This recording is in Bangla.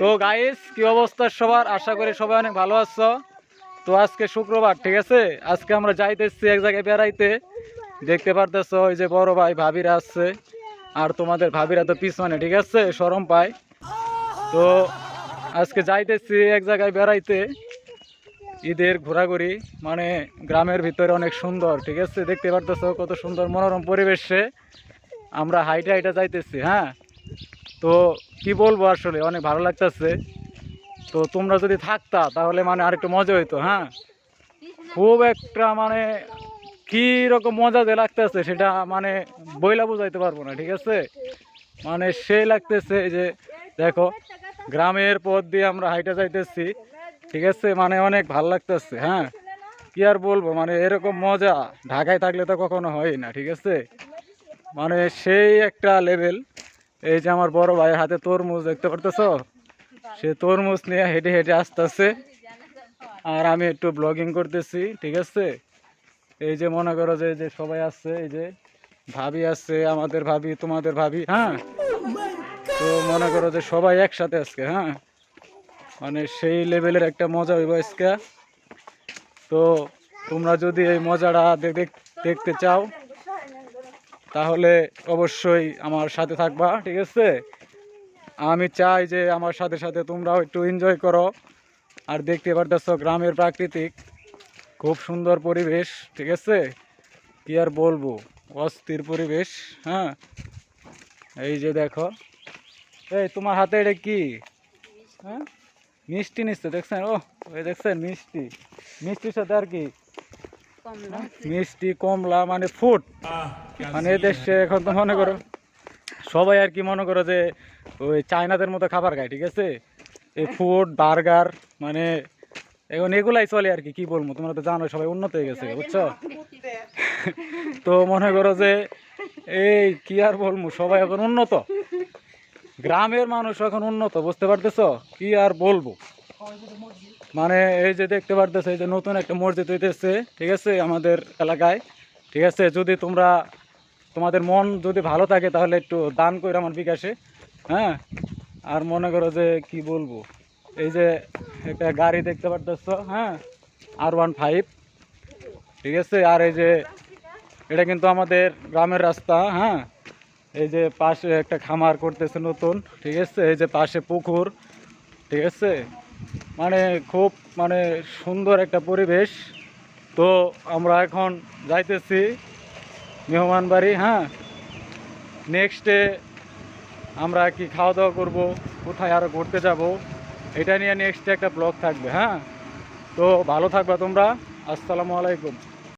তো গাইস কি অবস্থা সবার? আশা করি সবাই অনেক ভালো আছো। তো আজকে শুক্রবার, ঠিক আছে? আজকে আমরা যাইতেছি এক জায়গায় বেড়াইতে। দেখতে পারতেছো, ওই যে বড় ভাই ভাবিরা আসছে আর তোমাদের ভাবিরা তো পিছনে, ঠিক আছে? সরম পায়। তো আজকে যাইতেছি এক জায়গায় বেড়াইতে। ঈদের ঘোরাঘুরি মানে গ্রামের ভিতরে অনেক সুন্দর, ঠিক আছে? দেখতে পারতেছো কত সুন্দর মনোরম পরিবেশে আমরা হাইটে হাইটে যাইতেছি হ্যাঁ? তো কি বলব আসলে, অনেক ভালো লাগতেছে। তো তোমরা যদি থাকতা, তাহলে মানে আরেকটু মজা হইতো হ্যাঁ? খুব একটা মানে কি রকম মজা যে লাগতেছে, সেটা মানে বইলা বোঝাইতে পারব না, ঠিক আছে? মানে সেই লাগতেছে যে, দেখো, গ্রামের পথ দিয়ে আমরা হাইটে যাইতেছি, ঠিক আছে? মানে অনেক ভালো লাগতেছে হ্যাঁ? কি আর বলব মানে এরকম মজা, ঢাকায় থাকলে তো কখনো হয় না, ঠিক আছে? মানে সেই একটা লেভেল এই যে আমার বড় ভাইয়ের হাতে তরমুজ দেখতে পারতেছো? সে তরমুজ নিয়ে হেঁটে হেঁটে আসতেছে। আর আমি একটু ব্লগিং করতেছি, ঠিক আছে? এই যে মনে করো যে যে সবাই আসছে এই যে ভাবি আসছে আমাদের ভাবি, তোমাদের ভাবি হ্যাঁ? তো মনে করো যে সবাই একসাথে আজকে হ্যাঁ? মানে সেই লেভেলের একটা মজা হইব আজকে। তো তোমরা যদি এই মজাটা দেখ- দেখতে চাও তাহলে অবশ্যই আমার সাথে থাকবা, ঠিক আছে? আমি চাই যে আমার সাথে সাথে তোমরাও একটু এনজয় করো। আর দেখতে পারতেছো গ্রামের প্রাকৃতিক, খুব সুন্দর পরিবেশ, ঠিক আছে? কি আর বলব, অস্থির পরিবেশ হ্যাঁ? এই যে দেখো। এই, তোমার হাতে এটা কি? হ্যাঁ? মিষ্টি নিচ্ছে, দেখছেন? ও দেখছেন, মিষ্টি। মিষ্টির সাথে আর কি মিষ্টি, কমলা মানে ফুড মানে দেশে এখন তো মনে করো, সবাই আর কি মনে করো যে ওই চায়নাদের মতো খাবার খায়, ঠিক আছে? এই ফুড, বার্গার মানে এখন এগুলাই চলে আর কি কি বলব? তোমরা তো জানো সবাই উন্নত হয়ে গেছে, বুঝছ? তো মনে করো যে এই কি আর বলব, সবাই এখন উন্নত। গ্রামের মানুষ এখন উন্নত, বুঝতে পারতেছো? কি আর বলব? মানে এই যে দেখতে পারতেছে যে নতুন একটা মসজিদ হইতেছে, ঠিক আছে, আমাদের এলাকায়। ঠিক আছে, যদি তোমরা, তোমাদের মন যদি ভালো থাকে, তাহলে একটু দান করে আমার বিকাশে হ্যাঁ? আর মনে করো যে, কি বলব? এই যে একটা গাড়ি দেখতে পারতেছো হ্যাঁ? আর ওয়ান ফাইভ ঠিক আছে? আর এই যে, এটা কিন্তু আমাদের গ্রামের রাস্তা হ্যাঁ? এই যে পাশে একটা খামার করতেছে নতুন, ঠিক আছে? এই যে পাশে পুকুর, ঠিক আছে? মানে খুব মানে সুন্দর একটা পরিবেশ। তো আমরা এখন যাইতেছি মেহমান বাড়ি হ্যাঁ? নেক্সটে আমরা কি খাওয়া দাওয়া করব, কোথায় আরও ঘুরতে যাব, এটা নিয়ে নেক্সটে একটা ব্লগ থাকবে হ্যাঁ? তো ভালো থাকবে তোমরা, আসসালামু আলাইকুম।